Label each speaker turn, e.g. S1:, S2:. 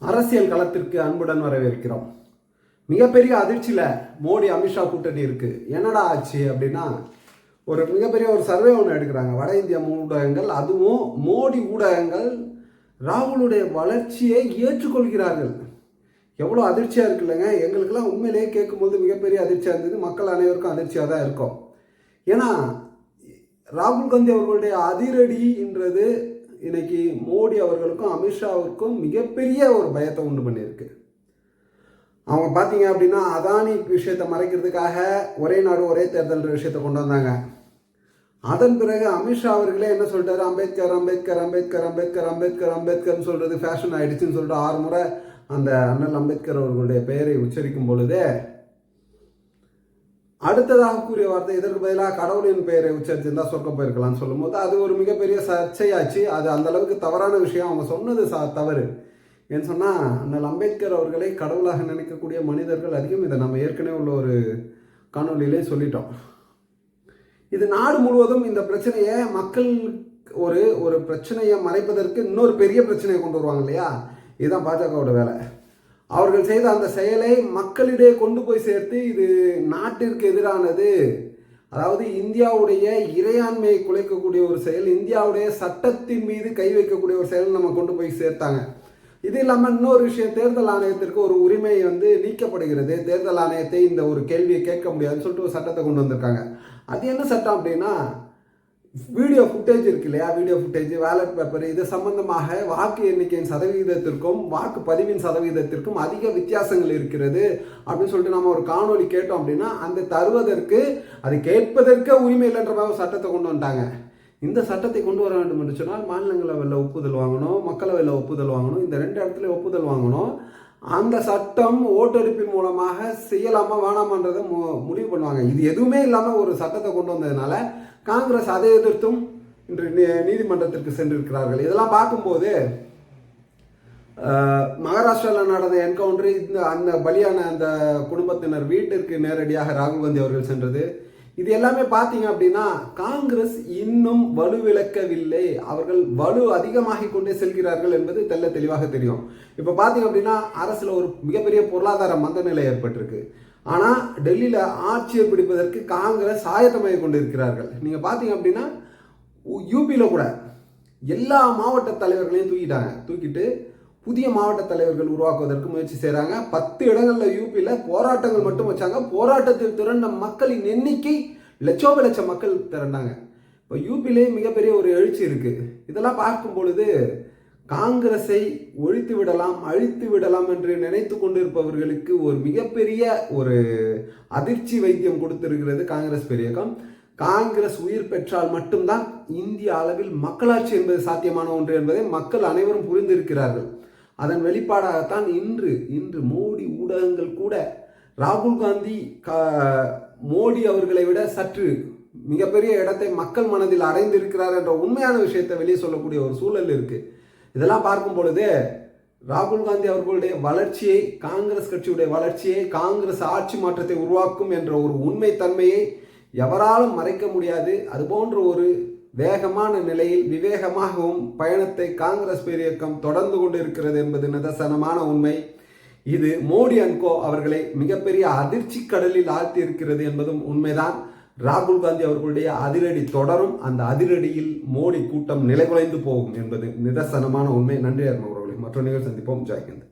S1: அரசியல் களத்திற்கு அன்புடன் வரவேற்கிறோம். மிகப்பெரிய அதிர்ச்சியில் மோடி அமித்ஷா கூட்டணி இருக்கு. என்னடா ஆச்சு அப்படின்னா ஒரு மிகப்பெரிய ஒரு சர்வே ஒன்று எடுக்கிறாங்க. வட இந்திய ஊடகங்கள் அதுவும் மோடி ஊடகங்கள் ராகுலுடைய வளர்ச்சியை ஏற்றுக்கொள்கிறார்கள். எவ்வளோ அதிர்ச்சியாக இருக்குல்லங்க எங்களுக்கெல்லாம் உண்மையிலேயே கேட்கும்போது மிகப்பெரிய அதிர்ச்சியாக இருந்தது. மக்கள் அனைவருக்கும் அதிர்ச்சியாக தான் இருக்கும். ஏன்னா ராகுல் காந்தி அவர்களுடைய அதிரடின்றது இன்னைக்கு மோடி அவர்களுக்கும் அமித்ஷாவுக்கும் மிகப்பெரிய ஒரு பயத்தை உண்டு பண்ணியிருக்கு. அவங்க பார்த்தீங்க அப்படின்னா அதானி விஷயத்தை மறைக்கிறதுக்காக ஒரே நாடு ஒரே தேர்தல் விஷயத்தை கொண்டு வந்தாங்க. அதன் பிறகு அமித்ஷா அவர்களே என்ன சொல்லிட்டாரு? அம்பேத்கர் அம்பேத்கர் அம்பேத்கர் அம்பேத்கர் அம்பேத்கர் அம்பேத்கர்னு சொல்கிறது ஃபேஷன் ஆயிடுச்சுன்னு சொல்லிட்டு ஆறு முறை அந்த அண்ணல் அம்பேத்கர் அவர்களுடைய பெயரை உச்சரிக்கும் பொழுதே அடுத்ததாக கூறிய வார்த்தை இதற்கு பதிலாக கடவுளின் பெயரை உச்சரிச்சிருந்தா சொர்க்கம் போயிருக்கலாம்னு சொல்லும்போது அது ஒரு மிகப்பெரிய சர்ச்சையாச்சு. அது அந்த அளவுக்கு தவறான விஷயம். அவங்க சொன்னது சா தவறு. ஏன்னு சொன்னால் அண்ணல் அம்பேத்கர் அவர்களை கடவுளாக நினைக்கக்கூடிய மனிதர்கள் அதிகம். இதை நம்ம ஏற்கனவே உள்ள ஒரு காணொலியிலே சொல்லிட்டோம். இது நாடு முழுவதும் இந்த பிரச்சனையை மக்கள் ஒரு ஒரு பிரச்சனையை மறைப்பதற்கு இன்னொரு பெரிய பிரச்சனையை கொண்டு வருவாங்க இல்லையா? இதுதான் பாஜகவோட வேலை. அவர்கள் செய்த அந்த செயலை மக்களிடையே கொண்டு போய் சேர்த்து இது நாட்டிற்கு எதிரானது. அதாவது இந்தியாவுடைய இறையாண்மையை குலைக்கக்கூடிய ஒரு செயல் இந்தியாவுடைய சட்டத்தின் மீது கை வைக்கக்கூடிய ஒரு செயல் நம்ம கொண்டு போய் சேர்த்தாங்க. இது இல்லாமல் இன்னொரு விஷயம் தேர்தல் ஆணையத்திற்கு ஒரு உரிமை வந்து நீக்கப்படுகிறது. தேர்தல் ஆணையத்தை இந்த ஒரு கேள்வியை கேட்க முடியாதுன்னு சொல்லிட்டு ஒரு சட்டத்தை கொண்டு வந்திருக்காங்க. அது என்ன சட்டம் அப்படின்னா வீடியோ ஃபுட்டேஜ் இருக்கு இல்லையா வீடியோ ஃபுட்டேஜ் வேலட் பேப்பர் இது சம்பந்தமாக வாக்கு எண்ணிக்கையின் சதவீதத்திற்கும் வாக்கு பதிவின் சதவீதத்திற்கும் அதிக வித்தியாசங்கள் இருக்கிறது. அப்படின்னு சொல்லிட்டு நம்ம ஒரு காணொலி கேட்டோம் அப்படின்னா அந்த தருவதற்கு அது கேட்பதற்கே உரிமை இல்லைன்ற மாதிரி சட்டத்தை கொண்டு வந்துட்டாங்க. இந்த சட்டத்தை கொண்டு வர வேண்டும் என்று சொன்னால் மாநிலங்களவையில் ஒப்புதல் வாங்கணும் மக்களவையில் ஒப்புதல் வாங்கணும் இந்த ரெண்டு இடத்துல ஒப்புதல் வாங்கணும். அந்த சட்டம் ஓட்டெடுப்பின் மூலமாக செய்யலாமா வேணாமான்றதை மு முடிவு பண்ணுவாங்க. இது எதுவுமே இல்லாமல் ஒரு சட்டத்தை கொண்டு வந்ததுனால காங்கிரஸ் அதை எதிர்த்தும் இன்று நீ- நீதிமன்றத்திற்கு சென்றிருக்கிறார்கள். இதெல்லாம் பார்க்கும்போது மகாராஷ்டிராவில் நடந்த என்கவுண்டர் இந்த அந்த பலியான அந்த குடும்பத்தினர் வீட்டிற்கு நேரடியாக ராகுல் காந்தி அவர்கள் சென்றது. இது எல்லாமே பார்த்தீங்க அப்படின்னா காங்கிரஸ் இன்னும் வலுவிழக்கவில்லை. அவர்கள் வலு அதிகமாகி கொண்டே செல்கிறார்கள் என்பது தெள்ள தெளிவாக தெரியும். இப்போ பார்த்தீங்க அப்படின்னா அரசில் ஒரு மிகப்பெரிய பொருளாதார மந்த நிலை ஏற்பட்டிருக்கு. ஆனால் டெல்லியில் ஆட்சியை பிடிப்பதற்கு காங்கிரஸ் ஆயத்தமாக கொண்டிருக்கிறார்கள். நீங்கள் பார்த்தீங்க அப்படின்னா யூபியில் கூட எல்லா மாவட்ட தலைவர்களையும் தூக்கிட்டாங்க. தூக்கிட்டு புதிய மாவட்ட தலைவர்கள் உருவாக்குவதற்கு முயற்சி செய்கிறாங்க பத்து இடங்களில் யூபியில் போராட்டங்கள் மட்டும் வச்சாங்க. போராட்டத்தில் திரண்ட மக்களின் எண்ணிக்கை லட்சோப லட்சம் மக்கள் திரண்டாங்க. இப்போ யூபிலே மிகப்பெரிய ஒரு எழுச்சி இருக்குது இதெல்லாம் பார்க்கும் பொழுது காங்கிரஸை ஒழித்து விடலாம் அழித்து விடலாம் என்று நினைத்து கொண்டிருப்பவர்களுக்கு ஒரு மிகப்பெரிய ஒரு அதிர்ச்சி வைத்தியம் கொடுத்திருக்கிறது காங்கிரஸ் பெரியக்கம். காங்கிரஸ் உயிர் பெற்றால் மட்டும்தான் இந்திய அளவில் மக்களாட்சி என்பது சாத்தியமான ஒன்று என்பதை மக்கள் அனைவரும் புரிந்திருக்கிறார்கள். அதன் வெளிப்பாடாகத்தான் இன்று இன்று மோடி ஊடகங்கள் கூட ராகுல் காந்தி கா- மோடி அவர்களை விட சற்று மிகப்பெரிய இடத்தை மக்கள் மனதில் அடைந்திருக்கிறார் என்ற உண்மையான விஷயத்தை வெளியே சொல்லக்கூடிய ஒரு சூழல் இருக்கு. இதெல்லாம் பார்க்கும் பொழுது ராகுல் காந்தி அவர்களுடைய வளர்ச்சியை காங்கிரஸ் கட்சியுடைய வளர்ச்சியை காங்கிரஸ் ஆட்சி மாற்றத்தை உருவாக்கும் என்ற ஒரு உண்மை தன்மையை எவராலும் மறைக்க முடியாது. அதுபோன்ற ஒரு வேகமான நிலையில் விவேகமாகவும் பயணத்தை காங்கிரஸ் பேரியக்கம் தொடர்ந்து கொண்டிருக்கிறது என்பது நிதர்சனமான உண்மை. இது மோடி அன்கோ அவர்களை மிகப்பெரிய அதிர்ச்சி கடலில் ஆழ்த்தி இருக்கிறது என்பதும் உண்மைதான். ராகுல் காந்தி அவர்களுடைய அதிரடி தொடரும் அந்த அதிரடியில் மோடி கூட்டம் நிலைகுலைந்து போகும் என்பது நிதர்சனமான உண்மை. நன்றி அருண் அவர்களை. மற்ற நிகழ்ச்சி சந்திப்போம். ஜெயகந்த்